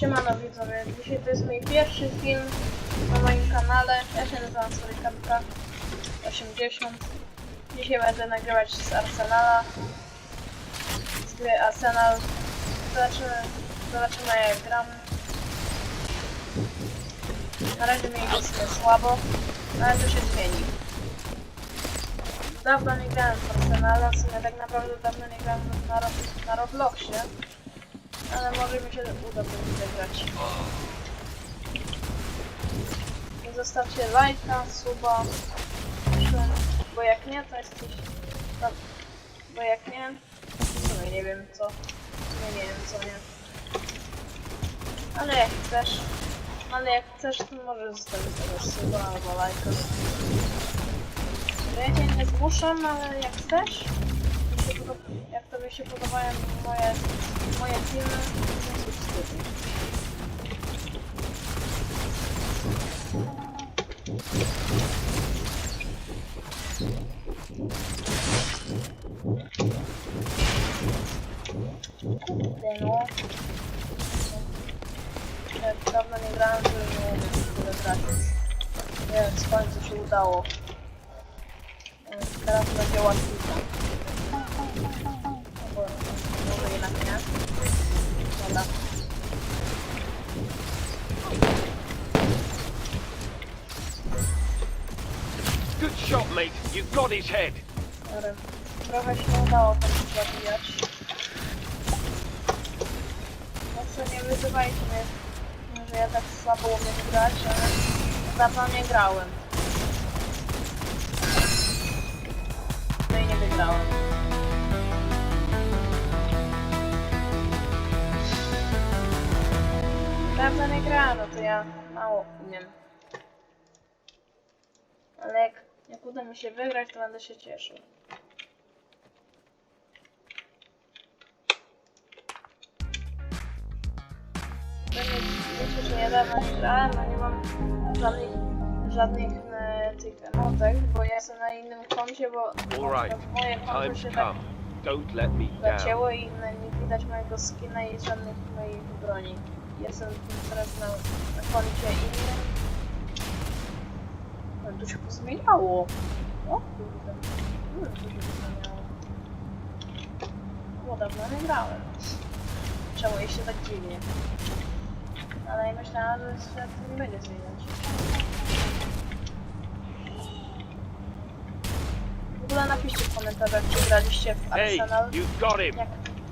Siemano widzowie, dzisiaj to jest mój pierwszy film na moim kanale. Ja się nazywam Surykanka 80. Dzisiaj będę nagrywać z Arsenala. Z gry Arsenal. Zobaczymy, zobaczymy jak gramy. Na razie mi jest słabo, ale to się zmieni. Dawno nie grałem w Arsenala, w sumie tak naprawdę dawno nie grałem na, na Robloxie. Ale może mi się uda wygrać. I zostawcie lajka, suba, bo jak nie, to jesteś... No, bo jak nie, w sumie nie wiem co. Nie, nie wiem co nie. Ale jak chcesz, ale jak chcesz, to możesz zostawić też suba albo lajka. Ja cię nie zmuszam, ale jak chcesz, jak tobie się podobają moje, moje filmy, to subskrybuj. Kurde no. Jak dawno nie grałem, to nie umiem w ogóle grać. Nie wiem, w końcu się udało. Teraz będzie może jednak nie. Dobra. Good shot, mate. You got his head. Dobra. Trochę się udało tam zabijać. No co, nie wyzywajcie mnie, że ja tak słabo umiem grać, ale dawno nie grałem. No to ja mało umiem. Ale jak, jak uda mi się wygrać, to będę się cieszył. Wiecie, że ja dawno nie grałem, a nie mam żadnych, żadnych e, tych emotek, bo ja jestem na innym koncie, bo right. moje konto się tak. Don't let me down. zacięło i nie widać mojego skina i żadnych moich broni. Jestem teraz na, na koncie innym. Ale to się pozmieniało. O kurde. Hmm, to się pozmieniało. Bo dawno nie grałem. Czemu jej się tak dziwnie? Ale ja myślałam, że to nie będzie zmieniać. W ogóle napiszcie w komentarzach, czy graliście w Hey, Arsenal. you got him. Jak,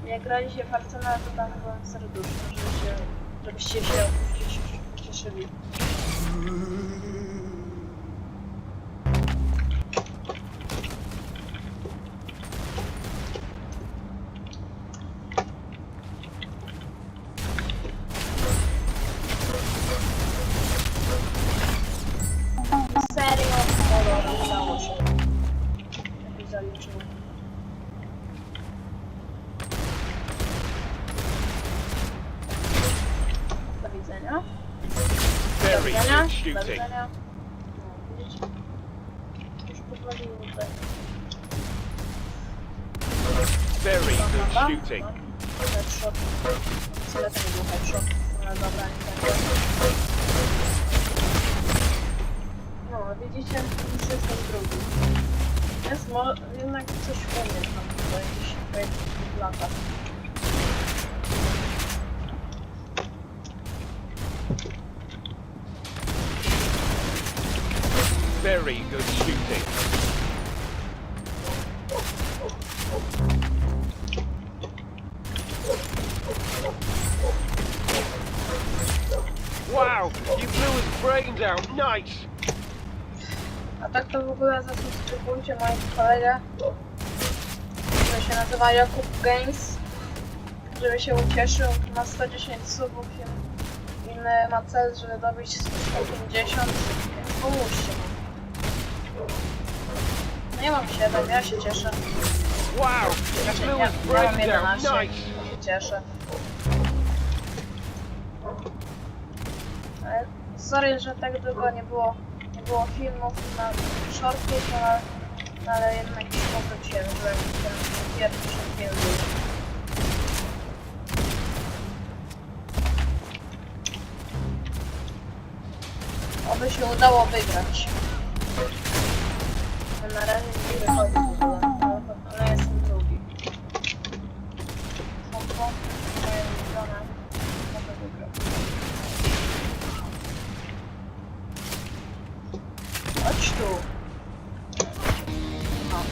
jak graliście w Arsenal, to tam byłem serduszny, żeby się, żebyście się ucieszyli. Serio? No dobra, udało się. Jakoś zaliczyło. Do widzenia. Do Very good Do shooting. widzenia. No, widzicie? Już pozwoliło tutaj. Very good Dobra. shooting. No, Headshot. Wcale to nie był headshot. Ale dobra, nie będzie. No, widzicie? Już jestem drugi. Jest może jednak coś umiem tam po jakichś po jakichś latach. Very good shooting. Wow, you blew his brains out. Nice. A tak to w ogóle zasubskrybujcie mojego kolegę, który się nazywa Jakub Games, żeby się ucieszył, ma 110 subów i inny ma cel, żeby dobić 150, więc pomóżcie. Nie mam 7, ja się cieszę. Wow, znaczy, ja, ja mam 11, nice. się cieszę. Sorry, że tak długo nie było, nie było filmów na shorty, no, ale, no, ale jednak się powróciłem, że ten pierwszy film był. Oby się udało wygrać. Na razie nie wychodzi ale, jestem drugi. Są punkty, moje ulubione. Mogę wygrać. Chodź tu. O.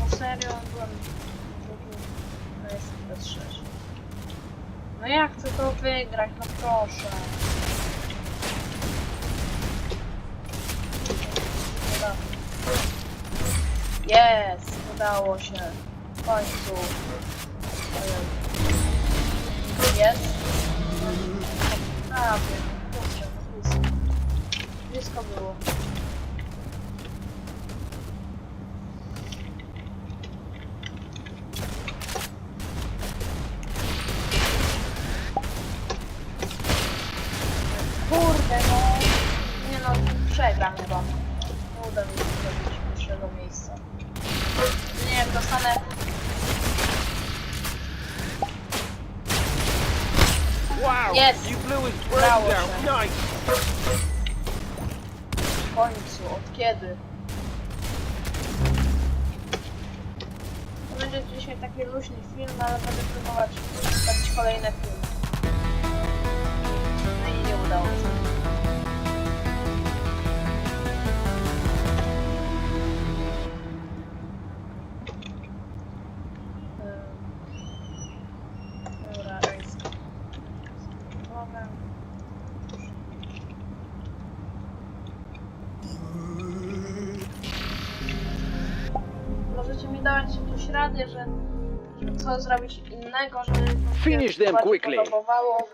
No serio, byłem drugi. No jestem bez sześć. No ja chcę to wygrać, no proszę. Jest, udało się. W końcu. Jest. Prawie. Kurczę, blisko. Było. Kurde, no. Nie no, przegram chyba. Uda mi się zrobić pierwszego miejsca. Nie wiem, dostanę... Wow! Yes. You blew his out. się. Nice! W końcu, od kiedy? To będzie dzisiaj taki luźny film, ale będę próbować robić kolejne filmy. No i nie udało się. Możecie mi dać jakąś radę, że, że co zrobić innego, żeby wam się Finish them quickly. podobało.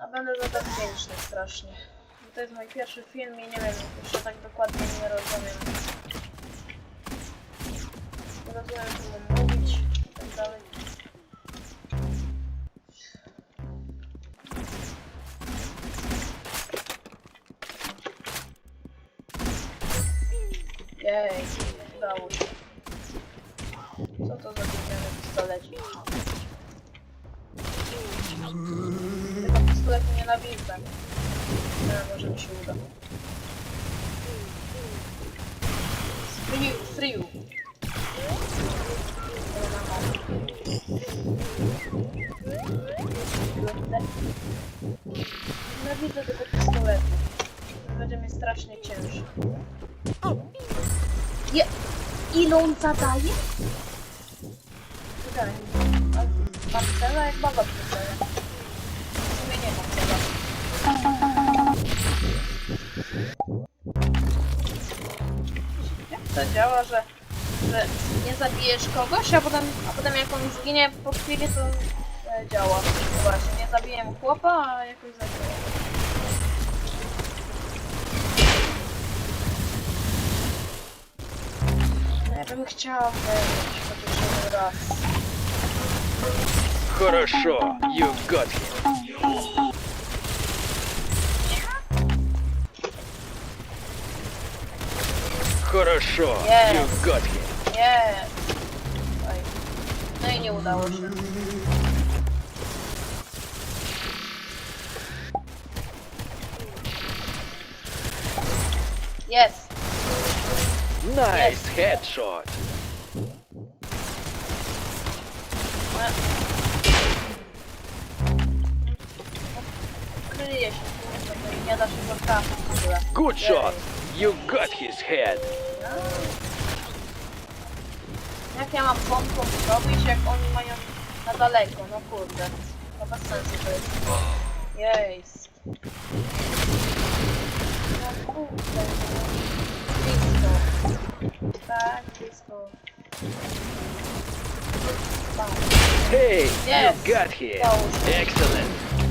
A będę za to wdzięczny strasznie. Bo To jest mój pierwszy film i nie wiem, jeszcze tak dokładnie nie rozumiem. Nie rozumiem, co mam mówić i tak dalej. Jej, udało się. Pistoletu nienawidzę. Ale może mi się uda. Free, free. Nienawidzę tego pistoletu. Będzie mi strasznie ciężko. Je... Ile on zadaje? A Marcela jak baba przydaje. Jak to działa, że, że nie zabijesz kogoś, a potem, a potem jak on zginie po chwili, to e, działa. No właśnie, nie zabiję chłopa, a jakoś zabiję. Ja bym chciała wygrać chociaż jeden raz. Хорошо, you got him. Хорошо. Yes. You got him. Yes. Ой. Ну и не удалось. Yes. Nice yes. headshot. Good shot. You got his head. Jak ja mam pompą zrobić, jak oni mają na daleko? No kurde. To bez sensu to jest. Jest. No kurde. no. Blisko. Tak, blisko. Hey, Yes. you got him. Excellent.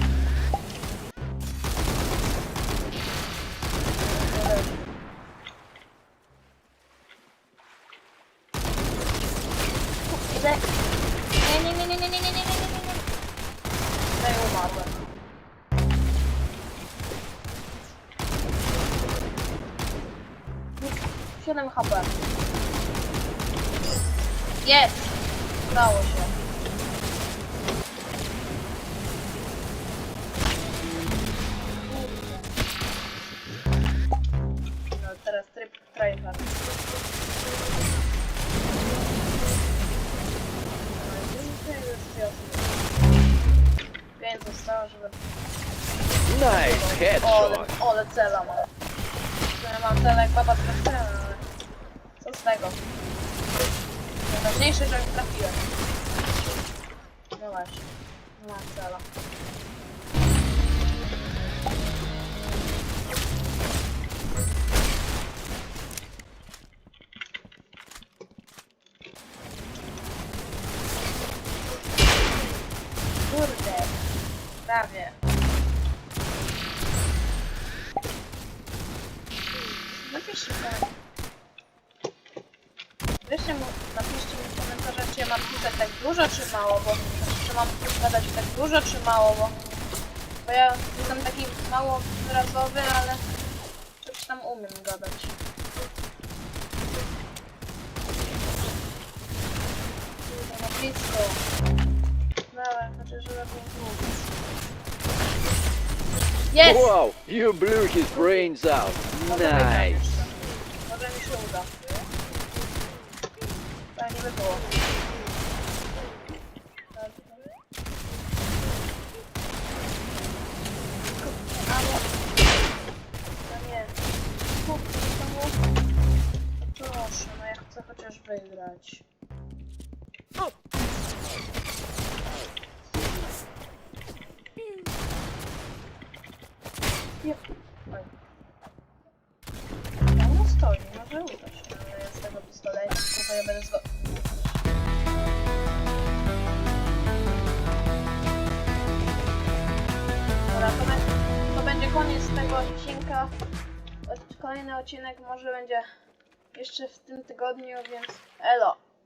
7 HP. Jest! Udało się. No teraz tryb tryhard. Pięć zostało, żeby... Nice headshot! Ole, ole cela mam. Ja mam cel jak baba z tego? Najważniejsze, że trafiłem. No właśnie. Nie mam cela. Kurde. Prawie. Napiszcie tam. Wiecie, mu- napiszcie mi w komentarzach, czy ja mam pisać tak dużo, czy mało, bo czy mam gadać tak dużo, czy mało, bo, bo ja jestem taki mało wyrazowy, ale coś tam umiem gadać. Kurde, No blisko. Dawaj, chociaż żeby nie mówić. Jest! Wow, you blew his brains out. Może wygram Nice. jeszcze. Może mi się uda. Fajnie by było. Proszę, no ja chcę chociaż wygrać. Oj. No, stoi, może uda się, ale ja z tego pistoletu, to ja będę zgo... będzie koniec tego odcinka. Od- Kolejny odcinek może będzie jeszcze w tym tygodniu, więc elo!